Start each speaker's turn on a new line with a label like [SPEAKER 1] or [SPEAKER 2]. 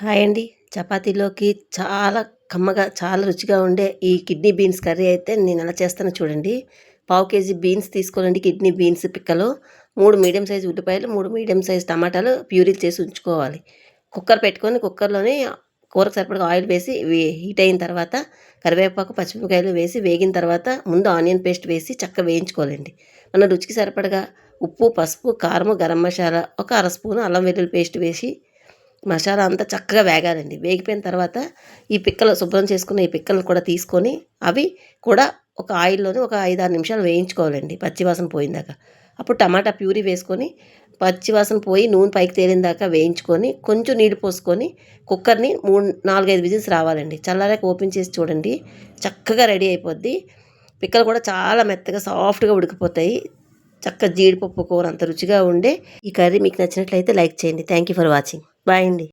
[SPEAKER 1] Hi అండి. చపాతీలోకి చాలా కమ్మగా చాలా రుచిగా ఉండే ఈ కిడ్నీ బీన్స్ కర్రీ అయితే నేను ఎలా చేస్తానో చూడండి. పావు కేజీ బీన్స్ తీసుకోవాలండి కిడ్నీ బీన్స్ పిక్కలు. మూడు మీడియం సైజ్ ఉల్లిపాయలు మూడు మీడియం సైజ్ టమాటాలు ప్యూరీలు చేసి ఉంచుకోవాలి. కుక్కర్ పెట్టుకొని కుక్కర్లోని కూరకు సరిపడగా ఆయిల్ వేసి హీట్ అయిన తర్వాత కరివేపాకు పచ్చిమిరపకాయలు వేసి వేగిన తర్వాత ముందు ఆనియన్ పేస్ట్ వేసి చక్కగా వేయించుకోవాలండి. మన రుచికి సరిపడగా ఉప్పు పసుపు కారము గరం మసాలా ఒక అర స్పూను అల్లం వెల్లుల్లి పేస్ట్ వేసి మసాలా అంతా చక్కగా వేగాలండి. వేగిపోయిన తర్వాత ఈ పిక్కలు శుభ్రం చేసుకున్న ఈ పిక్కలు కూడా తీసుకొని అవి కూడా ఒక ఆయిల్లోనే ఒక ఐదు ఆరు నిమిషాలు వేయించుకోవాలండి పచ్చివాసన పోయిందాక. అప్పుడు టమాటా ప్యూరీ వేసుకొని పచ్చివాసన పోయి నూనె పైకి తేలిన దాకా వేయించుకొని కొంచెం నీళ్ళు పోసుకొని కుక్కర్ని మూడు నాలుగైదు విజిల్స్ రావాలండి. చల్లారాక ఓపెన్ చేసి చూడండి. చక్కగా రెడీ అయిపోద్ది. పిక్కలు కూడా చాలా మెత్తగా సాఫ్ట్గా ఉడికిపోతాయి. చక్కగా జీడిపప్పు కూర అంత రుచిగా ఉండే ఈ కర్రీ మీకు నచ్చినట్లయితే లైక్ చేయండి. Thank you for watching. Bye అండి